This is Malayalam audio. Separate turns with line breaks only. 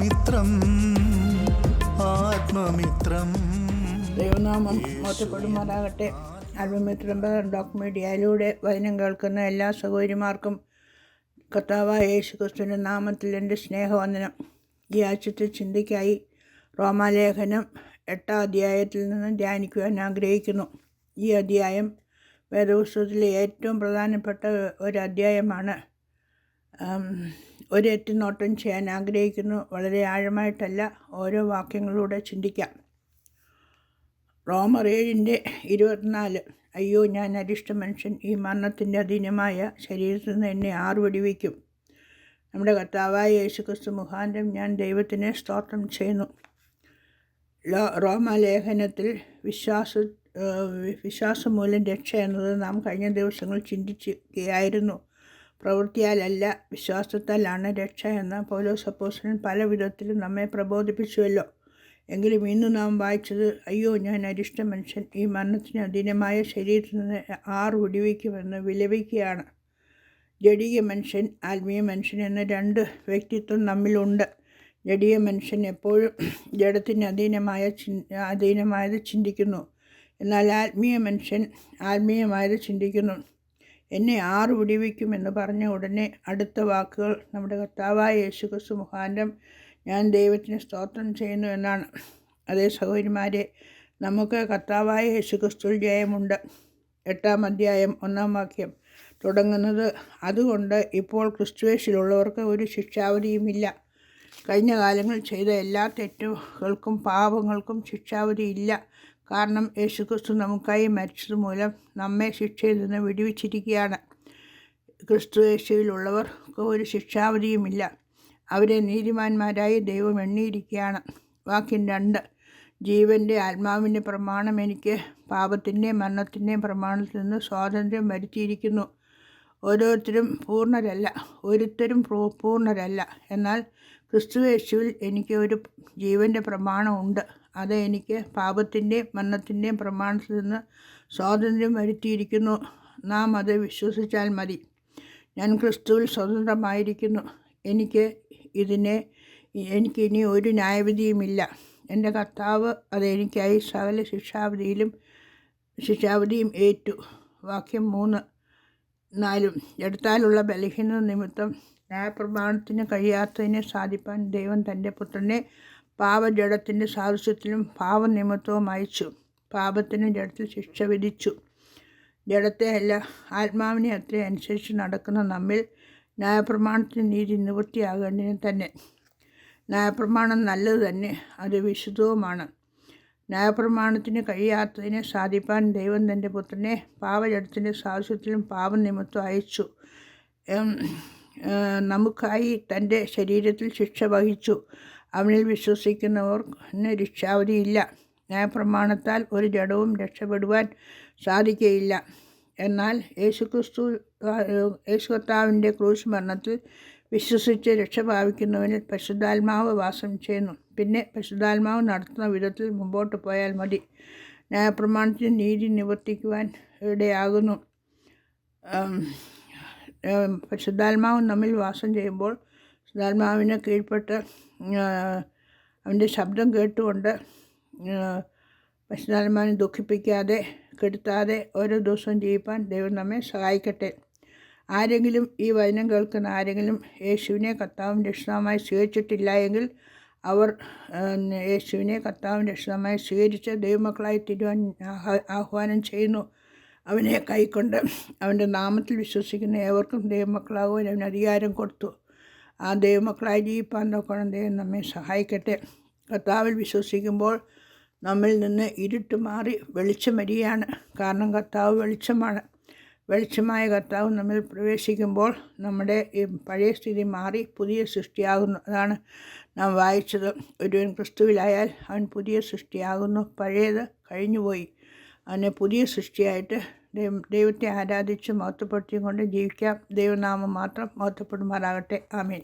ആത്മമിത്രം ആത്മമിത്രം.
ദൈവനാമം മോശപ്പെടുമാറാകട്ടെ ആത്മമിത്രം ഡോക് മീഡിയയിലൂടെ വചനം കേൾക്കുന്ന എല്ലാ സഹോദരിമാർക്കും കർത്താവായ യേശു ക്രിസ്തുവിന്റെ നാമത്തിൽ എന്റെ സ്നേഹവന്ദനം. ഈ ആഴ്ചത്തെ ചിന്തയ്ക്കായി റോമാലേഖനം എട്ടാം അധ്യായത്തിൽ നിന്ന് ധ്യാനിക്കുവാൻ ആഗ്രഹിക്കുന്നു. ഈ അധ്യായം വേദപുസ്തകത്തിലെ ഏറ്റവും പ്രധാനപ്പെട്ട ഒരു അധ്യായമാണ്. ഒരു എത്തിനോട്ടം ചെയ്യാൻ ആഗ്രഹിക്കുന്നു. വളരെ ആഴമായിട്ടല്ല ഓരോ വാക്യങ്ങളിലൂടെ ചിന്തിക്കാം. റോമർ ഏഴിന്റെ ഇരുപത്തിനാല് അയ്യോ ഞാൻ അരിഷ്ട മനുഷ്യൻ. ഈ മരണത്തിന്റെ അധീനമായ ശരീരത്തിൽ നിന്ന് എന്നെ ആറ് വെടിവെക്കും നമ്മുടെ കർത്താവായ യേശുക്രിസ്തു മുഖാന്തരം ഞാൻ ദൈവത്തിനെ സ്തോത്രം ചെയ്യുന്നു. ലോ റോമലേഖനത്തിൽ വിശ്വാസ വിശ്വാസമൂലം വിശ്വാസം മൂലം രക്ഷ എന്നത് നാം കഴിഞ്ഞ ദിവസങ്ങൾ ചിന്തിക്കുകയായിരുന്നു പ്രവൃത്തിയാലല്ല വിശ്വാസത്താലാണ് രക്ഷ എന്ന പൗലോസ് അപ്പോസ്റ്റൻ പല വിധത്തിലും നമ്മെ പ്രബോധിപ്പിച്ചുവല്ലോ. എങ്കിലും ഇന്ന് നാം വായിച്ചത് അയ്യോ ഞാൻ അരിഷ്ട മനുഷ്യൻ. ഈ മരണത്തിന് അധീനമായ ശരീരത്തിൽ നിന്ന് ആറ് വിടിവയ്ക്കുമെന്ന് വിലപിക്കുകയാണ്. ജഡീയ മനുഷ്യൻ ആത്മീയ മനുഷ്യൻ എന്ന രണ്ട് വ്യക്തിത്വം നമ്മിലുണ്ട്. ജഡീയ മനുഷ്യൻ എപ്പോഴും ജഡത്തിന് അധീനമായ ചി അധീനമായത് ചിന്തിക്കുന്നു. എന്നാൽ ആത്മീയ മനുഷ്യൻ ആത്മീയമായത് ചിന്തിക്കുന്നു. എന്നെ ആറ് വിടിവിക്കുമെന്ന് പറഞ്ഞ ഉടനെ അടുത്ത വാക്കുകൾ നമ്മുടെ കർത്താവായ യേശുക്രിസ്തു മുഖാന്തം ഞാൻ ദൈവത്തിന് സ്തോത്രം ചെയ്യുന്നു എന്നാണ്. അതേ സഹോദരിമാരെ നമുക്ക് കർത്താവായ യേശുക്രിസ്തുവിൽ ജയമുണ്ട്. എട്ടാം അധ്യായം ഒന്നാം വാക്യം തുടങ്ങുന്നത് അതുകൊണ്ട് ഇപ്പോൾ ക്രിസ്തുവേശിലുള്ളവർക്ക് ഒരു ശിക്ഷാവധിയുമില്ല. കഴിഞ്ഞ കാലങ്ങൾ ചെയ്ത എല്ലാ തെറ്റുകൾക്കും പാപങ്ങൾക്കും ശിക്ഷാവധിയില്ല. കാരണം യേശുക്രിസ്തു നമുക്കായി മരിച്ചത് മൂലം നമ്മെ ശിക്ഷയിൽ നിന്ന് വിടുവിച്ചിരിക്കുകയാണ്. ക്രിസ്തു യേശുവിലുള്ളവർക്ക് ഒരു ശിക്ഷാവധിയുമില്ല. അവരെ നീതിമാന്മാരായി ദൈവം എണ്ണിയിരിക്കുകയാണ്. വാക്യം രണ്ട്. ജീവന്റെ ആത്മാവിന്റെ പ്രമാണം എനിക്ക് പാപത്തിന്റെയും മരണത്തിന്റെയും പ്രമാണത്തിൽ നിന്ന് സ്വാതന്ത്ര്യം വരുത്തിയിരിക്കുന്നു. ഓരോരുത്തരും പൂർണരല്ല. ഒരുത്തരും പൂർണരല്ല. എന്നാൽ ക്രിസ്തു യേശുവിൽ എനിക്ക് ഒരു ജീവന്റെ പ്രമാണമുണ്ട്. അത് എനിക്ക് പാപത്തിന്റെയും മരണത്തിന്റെയും പ്രമാണത്തിൽ നിന്ന് സ്വാതന്ത്ര്യം വരുത്തിയിരിക്കുന്നു. നാം അത് വിശ്വസിച്ചാൽ മതി. ഞാൻ ക്രിസ്തുവിൽ സ്വതന്ത്രമായിരിക്കുന്നു. എനിക്ക് ഇതിനെ എനിക്ക് ഇനി ഒരു ന്യായവിധിയുമില്ല. എന്റെ കർത്താവ് അത് എനിക്കായി സകല ശിക്ഷാവധിയിലും ശിക്ഷാവധിയും ഏറ്റു. വാക്യം മൂന്ന് നാലും. എടുത്താലുള്ള ബലഹീനത നിമിത്തം ന്യായപ്രമാണത്തിന് കഴിയാത്തതിനെ സാധിപ്പാൻ ദൈവം തന്റെ പുത്രനെ പാപജഡത്തിന്റെ സാദൃശ്യത്തിലും പാപനിമിത്തവും അയച്ചു. പാപത്തിന് ജഡത്തിൽ ശിക്ഷ വിധിച്ചു. ജഡത്തെ അല്ല ആത്മാവിനെ അത്ര അനുസരിച്ച് നടക്കുന്ന നമ്മിൽ ന്യായപ്രമാണത്തിന് നീതി നിവൃത്തിയാകേണ്ടതിന് തന്നെ. ന്യായപ്രമാണം നല്ലത് തന്നെ അത് വിശുദ്ധവുമാണ്. ന്യായപ്രമാണത്തിന് കഴിയാത്തതിനെ സാധിപ്പാൻ ദൈവം തന്റെ പുത്രനെ പാവജടത്തിന്റെ സാഹസ്യത്തിലും പാപനിമിത്തം അയച്ചു. നമുക്കായി തന്റെ ശരീരത്തിൽ ശിക്ഷ വഹിച്ചു. അവനിൽ വിശ്വസിക്കുന്നവർക്ക് രക്ഷാവധിയില്ല. ന്യായപ്രമാണത്താൽ ഒരു ജഡവും രക്ഷപ്പെടുവാൻ സാധിക്കുകയില്ല എന്നാൽ യേശുക്രിസ്തു ആ, യേശു ക്രൂശ് മരണത്തിൽ വിശ്വസിച്ച് രക്ഷ പ്രാപിക്കുന്നവനിൽ പരിശുദ്ധാത്മാവ് വാസം ചെയ്യുന്നു. പിന്നെ പരിശുദ്ധാത്മാവ് നടത്തുന്ന വിധത്തിൽ മുമ്പോട്ട് പോയാൽ മതി. ന്യായപ്രമാണത്തിന് നീതി നിവർത്തിക്കുവാൻ ഇടയാകുന്നു. പരിശുദ്ധാത്മാവ് നമ്മിൽ വാസം ചെയ്യുമ്പോൾ പരിശുദ്ധാത്മാവിനെ കീഴ്പ്പെട്ട് അവന്റെ ശബ്ദം കേട്ടുകൊണ്ട് പരിശുദ്ധാത്മാവിനെ ദുഃഖിപ്പിക്കാതെ കെടുത്താതെ ഓരോ ദിവസവും ജീവിപ്പാൻ ദൈവം നമ്മെ സഹായിക്കട്ടെ. ആരെങ്കിലും ഈ വചനം കേൾക്കുന്ന ആരെങ്കിലും യേശുവിനെ കർത്താവും രക്ഷിതാവുമായി സ്വീകരിച്ചിട്ടില്ല എങ്കിൽ അവർ യേശുവിനെ കർത്താവും രക്ഷിതമായി സ്വീകരിച്ച് ദൈവമക്കളായി തീരുവാൻ ആഹ്വാനം ചെയ്യുന്നു. അവനെ കൈക്കൊണ്ട് അവന്റെ നാമത്തിൽ വിശ്വസിക്കുന്ന ഏവർക്കും ദൈവമക്കളാകുവാൻ അവന് അധികാരം കൊടുത്തു. ആ ദൈവമക്കളായി ജീവിപ്പാൻ നോക്കണം ദൈവം നമ്മെ സഹായിക്കട്ടെ. കർത്താവിൽ വിശ്വസിക്കുമ്പോൾ നമ്മിൽ നിന്ന് ഇരുട്ട് മാറി വെളിച്ചം വരികയാണ്. കാരണം കർത്താവ് വെളിച്ചമാണ്. വെളിച്ചമായ കർത്താവ് നമ്മിൽ പ്രവേശിക്കുമ്പോൾ നമ്മുടെ ഈ പഴയ സ്ഥിതി മാറി പുതിയ സൃഷ്ടിയാകുന്നു. അതാണ് നാം വായിച്ചത്. ഒരുവൻ ക്രിസ്തുവിലായാൽ അവൻ പുതിയ സൃഷ്ടിയാകുന്നു. പഴയത് കഴിഞ്ഞുപോയി. അവനെ പുതിയ സൃഷ്ടിയായിട്ട് ദൈവത്തെ ആരാധിച്ച് മഹത്വപ്പെടുത്തിയും കൊണ്ട് ജീവിക്കാം. ദൈവനാമം മാത്രം മഹത്വപ്പെടുമാറാകട്ടെ. ആമീൻ.